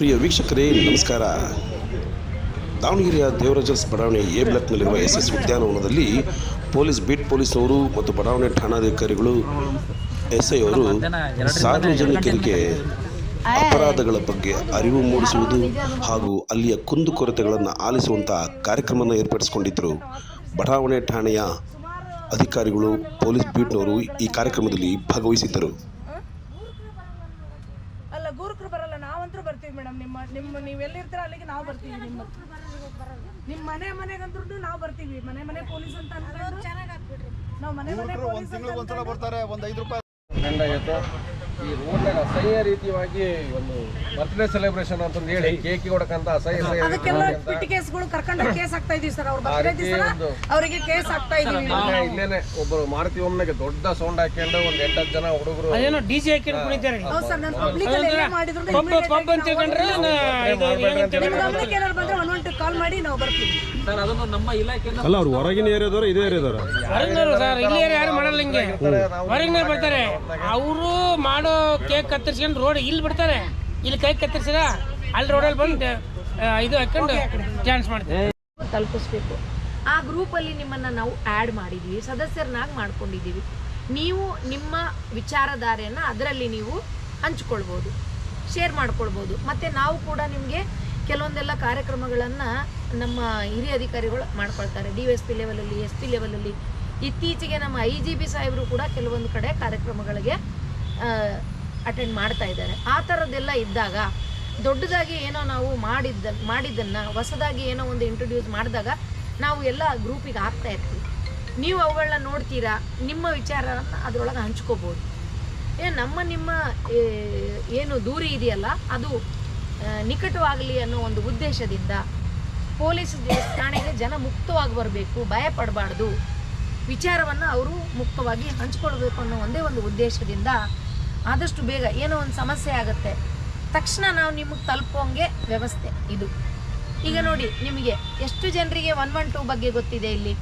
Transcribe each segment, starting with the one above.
ಪ್ರಿಯ ವೀಕ್ಷಕರೇ, ನಮಸ್ಕಾರ. ದಾವಣಗೆರೆಯ ದೇವರಾಜಸ್ ಬಡಾವಣೆ ಎ ಬ್ಲಾಕ್ನಲ್ಲಿರುವ ಎಸ್ ಎಸ್ ಉದ್ಯಾನವನದಲ್ಲಿ ಪೊಲೀಸ್, ಬೀಟ್ ಪೊಲೀಸ್ನವರು ಮತ್ತು ಬಡಾವಣೆ ಠಾಣಾಧಿಕಾರಿಗಳು ಎಸ್ ಐ ಅವರು ಸಾರ್ವಜನಿಕರಿಗೆ ಅಪರಾಧಗಳ ಬಗ್ಗೆ ಅರಿವು ಮೂಡಿಸುವುದು ಹಾಗೂ ಅಲ್ಲಿಯ ಕುಂದುಕೊರತೆಗಳನ್ನು ಆಲಿಸುವಂಥ ಕಾರ್ಯಕ್ರಮವನ್ನು ಏರ್ಪಡಿಸಿಕೊಂಡಿದ್ದರು. ಬಡಾವಣೆ ಠಾಣೆಯ ಅಧಿಕಾರಿಗಳು ಪೊಲೀಸ್, ಬೀಟ್ನವರು ಈ ಕಾರ್ಯಕ್ರಮದಲ್ಲಿ ಭಾಗವಹಿಸಿದ್ದರು ಅಲ್ಲ ಗೂರ್ಖರು ಬರಲ್ಲ ನಾವಂತೂ ಬರ್ತೀವಿ ಮೇಡಮ್ ನಿಮ್ಮ ನಿಮ್ಮ ನೀವು ಎಲ್ಲಿರ್ತೀರ ಅಲ್ಲಿಗೆ ನಾವು ಬರ್ತೀವಿ ನಿಮ್ಮ ನಿಮ್ಮ ಮನೆ ಮನೆಗಂದ್ರೂ ನಾವು ಬರ್ತೀವಿ. ಮನೆ ಮನೆ ಪೊಲೀಸ್ ಅಂತ ಅನ್ಕೊಂಡು ನಾವು ಮನೆ ಮನೆ ಪೊಲೀಸ್ ಅಂತ ಬರ್ತಾರೆ ಒಂದ್ ಐದು ರೂಪಾಯಿ. ಈ ರೋಡ್ನಾಗ ಅಸಹ್ಯ ರೀತಿಯಾಗಿ ಒಂದು ಬರ್ತ್ಡೇ ಸೆಲೆಬ್ರೇಷನ್ ಅಂತಂದು ಹೇಳಿ ಕೇಕ್ ಕೊಡಕಂತ ಅಸಹ್ಯ ಅಸಹ್ಯ ಅದಕ್ಕೆಲ್ಲ ಪಿಟಿ ಕೇಸ್ಗಳು ಕರ್ಕೊಂಡು ಕೇಸ್ ಇದೀವಿ ಸರ್ ಅವ್ರ. ಬರ್ತ್ಡೇ ದಿವಸ ಅವರಿಗೆ ಕೇಸ್ ಇದೀವಿ ಇಲ್ಲೇನೆ ಒಬ್ಬರು ಮಾರುತಿ ಒಮ್ಮೆಗೆ ದೊಡ್ಡ ಸೌಂಡ್ ಹಾಕೊಂಡು ಒಂದ್ ಎಂಟತ್ತು ಜನ ಹುಡುಗರು ಅದೇನೋ ಡಿ ಜೆ ಹಾಕಿ ಕುಣಿತಾರೆ ಹೌದು ಸರ್ ನಾನು ಪಬ್ಲಿಕ್ ಅಲ್ಲಿ ಎಲ್ಲ ಮಾಡಿದ್ರು ಪಬ್ ಪಬ್ ಅಂತ ತಿಳ್ಕೊಂಡ್ರೆ ನಾ- ಇದು ಏನಂತ ನಿಮ್ಮ ಗಮನಕ್ಕೆ ಏನಾದ್ರು ಬಂದ್ರೆ ಒನ್ ಒನ್ ಟು ಕಾಲ್ ಮಾಡಿ ನಾವು ಬರ್ತೀವಿ. ಅಲ್ಲ ಅವ್ರು ಹೊರಗಿನ ಏರಿಯಾದವ್ರು ಇದೇ ಏರಿಯಾದವ್ರು. ಹೊರಗಿನವರು ಸರ್ ಇಲ್ಲಿ ಯಾರು ಮಾಡಲ್ಲ ಹಿಂಗೆ? ಹೊರಗಿನವ್ರು ಬರ್ತಾರೆ. ಅವರು ಮಾಡೋ ಕೇಕ್ ಕತ್ತರಿಸ್ಕೊಂಡು ರೋಡ್ ಇಲ್ಲಿ ಬಿಡ್ತಾರೆ. ಇಲ್ಲಿ ಕೈ ಕತ್ತರಿಸಿದ ಅಲ್ಲಿ ರೋಡಲ್ಲಿ ಬಂದು ಇದು ಹಾಕೊಂಡು ಡ್ಯಾನ್ಸ್ ಮಾಡ್ತಾರೆ. ತಲುಪಿಸ್ಬೇಕು. ಆ ಗ್ರೂಪಲ್ಲಿ ನಿಮ್ಮನ್ನು ನಾವು ಆ್ಯಡ್ ಮಾಡಿದ್ದೀವಿ ಸದಸ್ಯರನ್ನಾಗಿ ಮಾಡ್ಕೊಂಡಿದ್ದೀವಿ ನೀವು ನಿಮ್ಮ ವಿಚಾರಧಾರೆಯನ್ನು ಅದರಲ್ಲಿ ನೀವು ಹಂಚ್ಕೊಳ್ಬೋದು ಶೇರ್ ಮಾಡ್ಕೊಳ್ಬೋದು. ಮತ್ತು ನಾವು ಕೂಡ ನಿಮಗೆ ಕೆಲವೊಂದೆಲ್ಲ ಕಾರ್ಯಕ್ರಮಗಳನ್ನು ನಮ್ಮ ಹಿರಿಯ ಅಧಿಕಾರಿಗಳು ಮಾಡ್ಕೊಳ್ತಾರೆ. ಡಿ ಎಸ್ ಪಿ ಲೆವೆಲಲ್ಲಿ ಎಸ್ ಪಿ ಲೆವೆಲಲ್ಲಿ ಇತ್ತೀಚೆಗೆ ನಮ್ಮ ಐ ಜಿ ಬಿ ಸಾಹೇಬರು ಕೂಡ ಕೆಲವೊಂದು ಕಡೆ ಕಾರ್ಯಕ್ರಮಗಳಿಗೆ ಅಟೆಂಡ್ ಮಾಡ್ತಾ ಇದ್ದಾರೆ. ಆ ಥರದ್ದೆಲ್ಲ ಇದ್ದಾಗ, ದೊಡ್ಡದಾಗಿ ಏನೋ ನಾವು ಮಾಡಿದ್ದ, ಮಾಡಿದ್ದನ್ನು, ಹೊಸದಾಗಿ ಏನೋ ಒಂದು ಇಂಟ್ರೊಡ್ಯೂಸ್ ಮಾಡಿದಾಗ ನಾವು ಎಲ್ಲ ಗ್ರೂಪಿಗೆ ಹಾಕ್ತಾ ಇರ್ತೀವಿ. ನೀವು ಅವುಗಳನ್ನ ನೋಡ್ತೀರಾ? ನಿಮ್ಮ ವಿಚಾರವನ್ನು ಅದರೊಳಗೆ ಹಂಚ್ಕೋಬೋದು. ಏನು ನಮ್ಮ ನಿಮ್ಮ ಏನು ದೂರಿ ಇದೆಯಲ್ಲ, ಅದು ನಿಕಟವಾಗಲಿ ಅನ್ನೋ ಒಂದು ಉದ್ದೇಶದಿಂದ ಪೊಲೀಸ್ ಠಾಣೆಗೆ ಜನ ಮುಕ್ತವಾಗಿ ಬರಬೇಕು ಭಯ ಪಡಬಾರ್ದು ವಿಚಾರವನ್ನು ಅವರು ಮುಕ್ತವಾಗಿ ಹಂಚ್ಕೊಳ್ಬೇಕು ಅನ್ನೋ ಒಂದೇ ಒಂದು ಉದ್ದೇಶದಿಂದ ಆದಷ್ಟು ಬೇಗ ಏನೋ ಒಂದು ಸಮಸ್ಯೆ ಆಗುತ್ತೆ. ತಕ್ಷಣ ನಾವು ನಿಮಗೆ ತಲುಪೋಂಗೆ ವ್ಯವಸ್ಥೆ ಇದು. ಈಗ ನೋಡಿ, ನಿಮಗೆ ಎಷ್ಟು ಜನರಿಗೆ ಒನ್ ಒನ್ ಟೂ ಬಗ್ಗೆ ಗೊತ್ತಿದೆ ಇಲ್ಲಿ?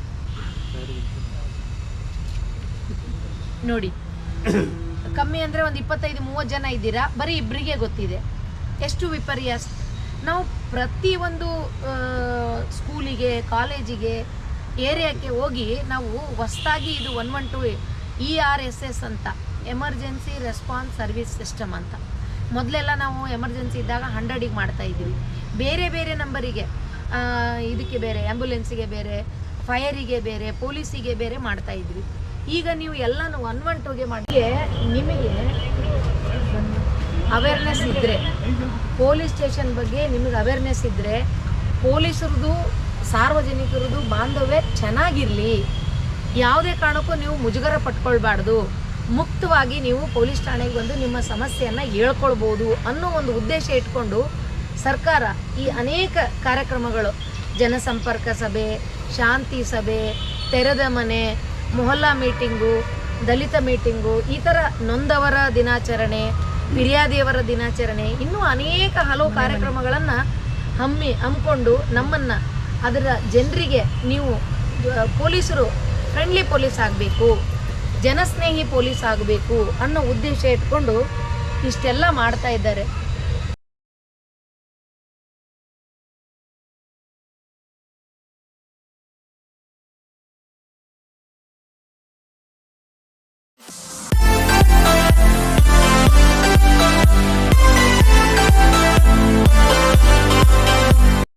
ನೋಡಿ, ಕಮ್ಮಿ ಅಂದರೆ ಒಂದು ಇಪ್ಪತ್ತೈದು, ಮೂವತ್ತು ಜನ ಇದ್ದೀರಾ? ಬರೀ ಇಬ್ಬರಿಗೆ ಗೊತ್ತಿದೆ. ಎಷ್ಟು ವಿಪರ್ಯಾಸ? ನಾವು ಪ್ರತಿ ಒಂದು ಸ್ಕೂಲಿಗೆ, ಕಾಲೇಜಿಗೆ, ಏರಿಯಾಕ್ಕೆ ಹೋಗಿ ನಾವು ಹೊಸ್ದಾಗಿ ಇದು one one two E R S S ಅಂತ, ಎಮರ್ಜೆನ್ಸಿ ರೆಸ್ಪಾನ್ಸ್ ಸರ್ವಿಸ್ ಸಿಸ್ಟಮ್ ಅಂತ. ಮೊದಲೆಲ್ಲ ನಾವು ಎಮರ್ಜೆನ್ಸಿ ಇದ್ದಾಗ ಹಂಡ್ರೆಡಿಗೆ ಮಾಡ್ತಾ ಇದ್ವಿ. ಬೇರೆ ಬೇರೆ ನಂಬರಿಗೆ ಇದಕ್ಕೆ ಬೇರೆ ಆ್ಯಂಬುಲೆನ್ಸಿಗೆ ಬೇರೆ ಫೈರಿಗೆ ಬೇರೆ, ಪೊಲೀಸಿಗೆ ಬೇರೆ ಮಾಡ್ತಾಯಿದ್ವಿ ಈಗ ನೀವು ಎಲ್ಲನೂ ಒನ್ ಒನ್ ಟೂಗೆ ಮಾಡಿ, ನಿಮಗೆ ಅವೇರ್ನೆಸ್ ಇದ್ದರೆ ಪೊಲೀಸ್ ಸ್ಟೇಷನ್ ಬಗ್ಗೆ ನಿಮಗೆ ಅವೇರ್ನೆಸ್ ಇದ್ದರೆ ಪೊಲೀಸರದು, ಸಾರ್ವಜನಿಕರದು ಬಾಂಧವ್ಯ ಚೆನ್ನಾಗಿರಲಿ. ಯಾವುದೇ ಕಾರಣಕ್ಕೂ ನೀವು ಮುಜುಗರ ಪಟ್ಕೊಳ್ಬಾರ್ದು. ಮುಕ್ತವಾಗಿ ನೀವು ಪೊಲೀಸ್ ಠಾಣೆಗೆ ಬಂದು ನಿಮ್ಮ ಸಮಸ್ಯೆಯನ್ನು ಹೇಳ್ಕೊಳ್ಬೋದು ಅನ್ನೋ ಒಂದು ಉದ್ದೇಶ ಇಟ್ಕೊಂಡು ಸರ್ಕಾರ ಈ ಅನೇಕ ಕಾರ್ಯಕ್ರಮಗಳು, ಜನಸಂಪರ್ಕ ಸಭೆ, ಶಾಂತಿ ಸಭೆ, ತೆರೆದ ಮನೆ, ಮೊಹಲ್ಲಾ ಮೀಟಿಂಗು ದಲಿತ ಮೀಟಿಂಗು ಈ ಥರ ನೊಂದವರ ದಿನಾಚರಣೆ ಫಿರ್ಯಾದಿಯವರ ದಿನಾಚರಣೆ. ಇನ್ನೂ ಅನೇಕ ಹಲವು ಕಾರ್ಯಕ್ರಮಗಳನ್ನು ಹಮ್ಮಿ ಹಮ್ಮಿಕೊಂಡು ನಮ್ಮನ್ನು ಅದರ ಜನರಿಗೆ ನೀವು ಪೊಲೀಸರು ಫ್ರೆಂಡ್ಲಿ ಪೊಲೀಸ್ ಆಗಬೇಕು ಜನಸ್ನೇಹಿ ಪೊಲೀಸ್ ಆಗಬೇಕು ಅನ್ನೋ ಉದ್ದೇಶ ಇಟ್ಕೊಂಡು ಇಷ್ಟೆಲ್ಲ ಮಾಡ್ತಾ ಇದ್ದಾರೆ.